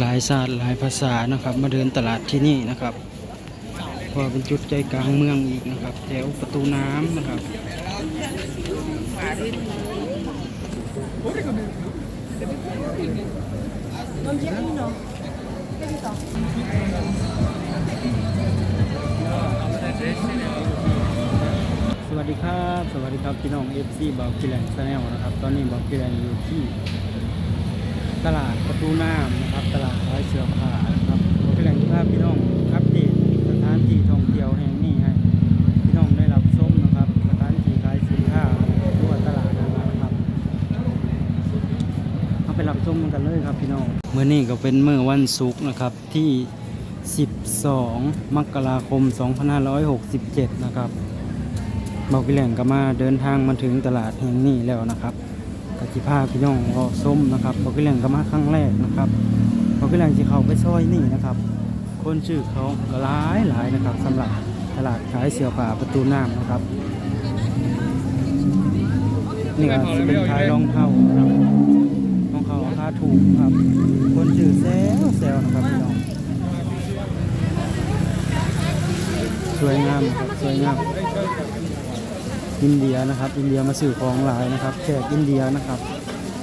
หลายศาสตร์หลายภาษานะครับ มาเดินตลาดที่นี่นะครับพราะว่าเป็นจุดใจกลางเมืองอีกนะครับ แถวประตูน้ำนะครับสวัสดีครับ สวัสดีครับพี่น้อง FC บาวกิแลนด์แนลนะครับ ตอนนี้บาวกิแลนด์อยู่ที่ ตลาดประตูน้ำนะครับ ตลาดขายเสือผ้านะครับบาวกิแลนด์ภาพพี่น้องอัปเดตสถานที่ท่องเที่ยวแห่งนี้ให้พี่น้องได้รับชมนะครับสถานที่ขายสินค้าทั่วตลาดนะครับเอาไปรับชมกันเลยครับพี่น้องเมื่อนี้ก็เป็นเมื่อวันศุกร์นะครับที่ 12 มกราคม 2567 นะครับบอกพี่แหล่งก็มาเดินทางมาถึงตลาดแห่งนี้แล้วนะครับ กจิพาพี่น้องรอส้มนะครับบอกพี่แหล่งก็มาครั้งแรกนะครับบอกพี่แหล่งที่เขาไปซอยนี่นะครับ คนชื่อเขาก็หลายหลายนะครับสำหรับตลาดขายเสื้อผ้าประตูน้ำนะครับนี่ก็เป็นขายรองเท้าครับรองเท้าราคาถูกครับ คนชื่อแซวแซวนะครับพี่น้องสวยงามครับสวยงาม อินเดียนะครับ อินเดียมาสื่อของหลายนะครับแขกอินเดียนะครับ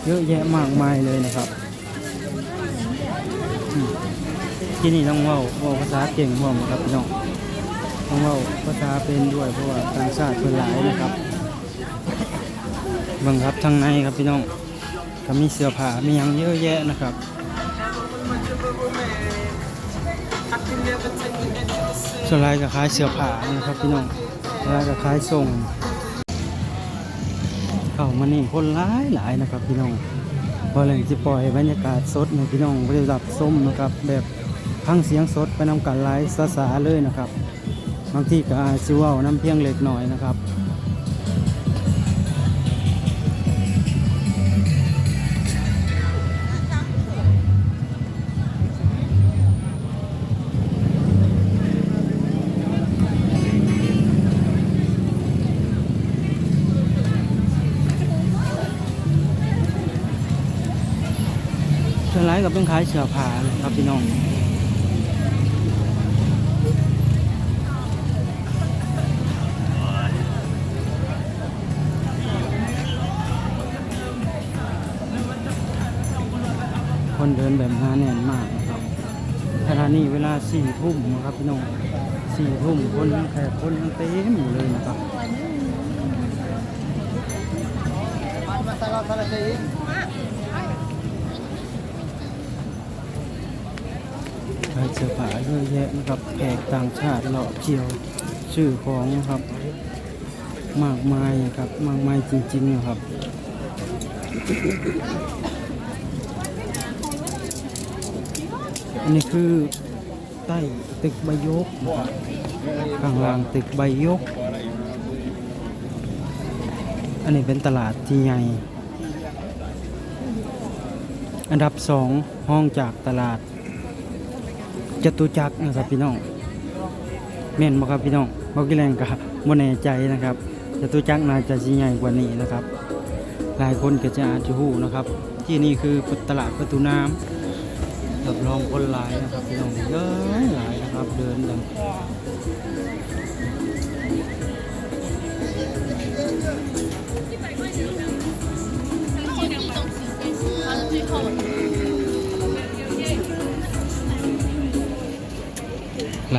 เยอะแยะมากมายเลยนะครับที่นี่ต้องเว่าว่าภาษาเก่งพร้อมครับพี่น้องต้องเว่าภาษาเป็นด้วยเพราะว่าต่างชาติเป็นหลายนะครับบังครับทางในครับพี่น้องก็มีเสื้อผ้ามีหยังเยอะแยะนะครับส่วนรายก็ขายเสื้อผ้านะครับพี่น้องส่วนรายก็ขายส่ง เข้ามานี่คนหลายหลายนะครับพี่น้องพอเลยจะปล่อยบรรยากาศสดนะพี่น้องบริรับส้มนะครับ แบบพังเสียงสดไปนำกันไลฟ์สาสาเลยนะครับบางที่ก็อาจจะว่าน้ำเพียงเล็กหน่อยนะครับ ส่วนรายก็เป็นขายเสื้อผ้าครับพี่น้องคนเดินแบบหนาแน่นมากนะครับขณะนี้เวลาสี่ทุ่มนะครับพี่น้องสี่ทุ่มคนแขกคนยังเต็มอยู่เลยนะครับ ขายเสื้อผ้าเยอะแยะนะครับแขกต่างชาติเลาะเที่ยวชื่อของนะครับ มากมายครับมากมายจริงๆนะครับอันนี้คือใต้ตึกใบยกนะครับข้างล่างตึกใบยก อันนี้เป็นตลาดที่ใหญ่อันดับสองห้องจากตลาด จตุจักรนะครับพี่น้องแม่นบ่ครับพี่น้องบ่กี่แรงกับบ่แน่ใจนะครับจตุจักรน่าจะสิใหญ่กว่านี้นะครับ หลายคนก็จะอาจจะฮู้นะครับ ที่นี่คือตลาดประตูน้ำรับรองคนหลายนะครับพี่น้องเยอะหลายนะครับเดินกัน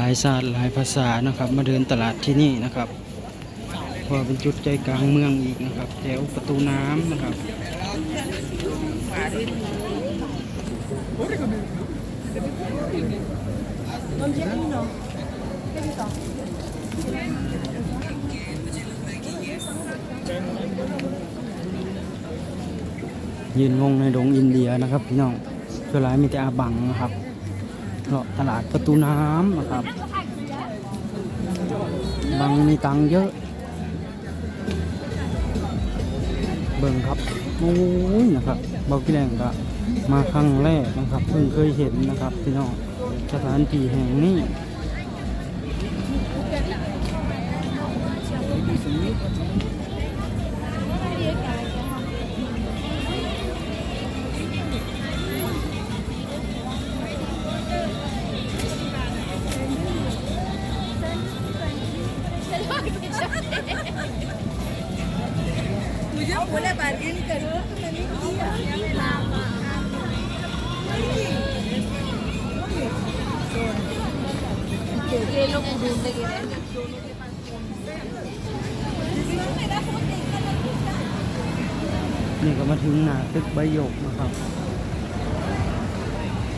ายศาสตร์หลายภาษานะครับมาเดินตลาดที่นี่นะครับเพราะเป็นจุดใจกลางเมืองอีกนะครับแถวประตูน้ำนะครับยืนงงในดงอินเดียนะครับพี่น้องส่วนหลายมีแต่อาบังนะครับเลาะตลาดประตูน้ำนะครับ บางมีตังเยอะ เบิ่งครับโอ้ยนะครับเบากี่แดงก็มาครั้งแรกนะครับ เพิ่งเคยเห็นนะครับพี่น้องสถานที่แห่งนี้ मुझे बोला बार्गेन करो ये लोग ढूंढने गए นี่ก็มาถึงหน้าตึกใบหยกนะครับ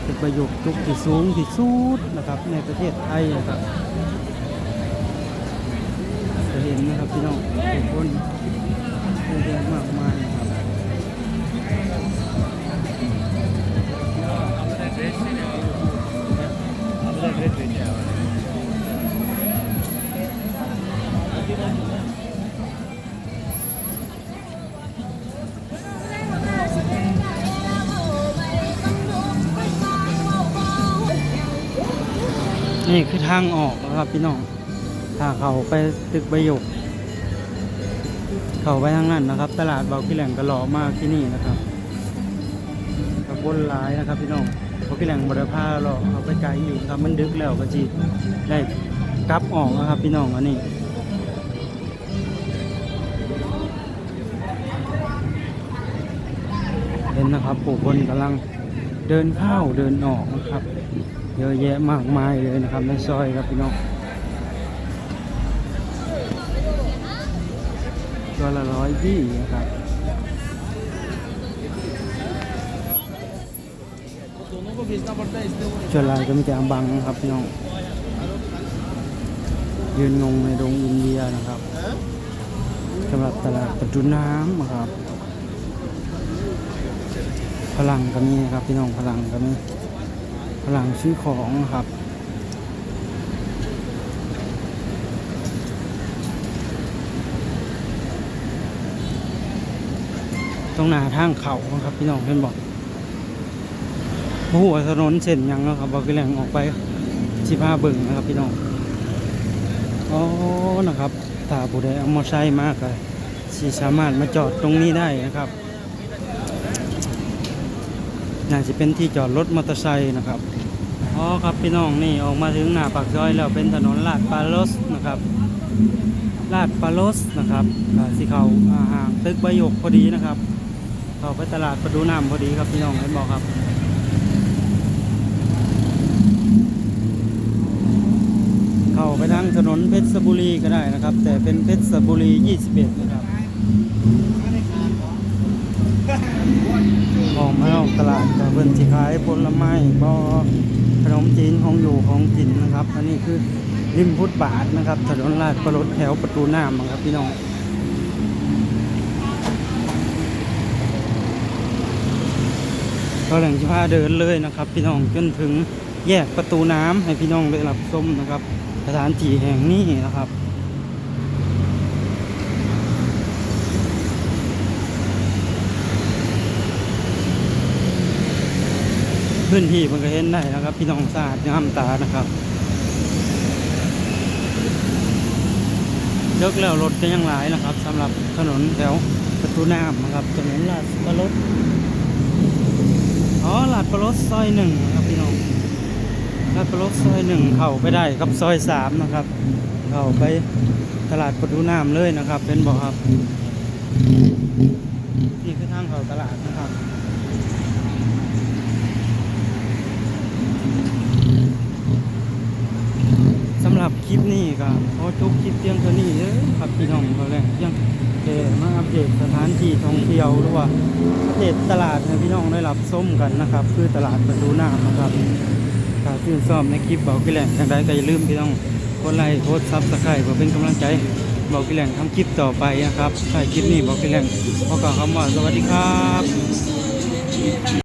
ตึกใบหยกทุกที่สูงที่สุดนะครับในประเทศไทยนะครับ เห็นนะครับพี่น้องคนเยอะแยะมากมายนะครับนี่คือทางออกนะครับพี่น้อง ถ้าเขาไปตึกใบหยกเขาไปทางนั้นนะครับ ตลาดเบาขี้แหลงก็หล่อมากที่นี่นะครับกับนหลายนะครับพี่น้องเบาขี้แหลงบริพาหล่อเอาไปไกลอยู่ครับมันดึกแล้วก็จีได้กลับออกนะครับพี่น้องอันนี้เห็นนะครับผู้คนกำลังเดินเข้าเดินออกนะครับ เยอะแยะมากมายเลยนะครับในซอยครับพี่น้อง ตัวละร้อยยี่นะครับส่วนลายก็มีแต่อังบังครับพี่น้อง ยืนงงในดงอินเดียนะครับสำหรับตลาดประตูน้ำนะครับ พลังก็มีครับพี่น้องพลังก็มีพลังซื้อของนะครับ รงหน้าทางเขานะครับพี่น้องเห็นบอกโอ้โหถนนเส้นยังเนาะครับบอกพี่แหล่งออกไปสิพาเบิ่งนะครับพี่น้องอ๋อนะครับถ้าผู้ใดเอามอเตอร์ไซค์มากก็สิสามารถมาจอดตรงนี้ได้นะครับน่าจะเป็นที่จอดรถมอเตอร์ไซค์นะครับอ๋อครับพี่น้องนี่ออกมาถึงหน้าปากซอยแล้วเป็นถนนลาดปาโลสนะครับลาดปาโลสนะครับสิเขาอ่าห่างตึกใบหยกพอดีนะครับ เข้าไปตลาดประดูน้ำพอดีครับพี่น้องเห็นบอกครับเข้าไปทางถนนเพชรบุรีก็ได้นะครับ แต่เป็นเพชรบุรี 21 นะครับออกมาออกตลาดกับเพิ่นสิขายผลไม้บ่ขนมจีนของอยู่ของกินนะครับ อันนี้คือริมพุทธบาทนะครับ ถนนลาดประรดแถวประตูน้ำนครับพี่น้อง ก็แหล่งที่พาเดินเลยนะครับ พี่น้องจนถึงแยกประตูน้ำให้พี่น้องได้รับชมนะครับ สถานที่แห่งนี้นะครับพื้นที่มันก็เห็นได้นะครับ พี่น้องสะอาดงามตานะครับเลิกแล้วรถก็ยังหลายนะครับสำหรับถนนแถวประตูน้ำนะครับถนนลาดประรถ อ๋อลาดประรถซอยหนึ่งนะครับพี่น้องลาดประรถซอยหนึ่งเข้าไปได้ครับซอยสามนะครับ เข้าไปตลาดประตูน้ำเลยนะครับ เป็นบอกครับ นี่คือทางเข้าตลาดนะครับ หรับคลิปนี้ก็ขอจบคลิปเพียงเท่านี้เด้อครับพี่น้องก็แรกยังเดมาอัปเดตสถานที่ท่องเที่ยวหรือว่าอัปเดตตลาดให้พี่น้องได้รับส้มกันนะครับ คือตลาดประตูน้ำนะครับถ้าชื่นชอบในคลิปเบากี่แหล่งทางใดก็อย่าลืมพี่น้องกดไลค์กดซับสไครต์เพื่อเป็นกำลังใจเบากี่แหลงทำคลิปต่อไปนะครับใช่คลิปนี้เบากี่แหลงขอกล่าวคำว่าสวัสดีครับ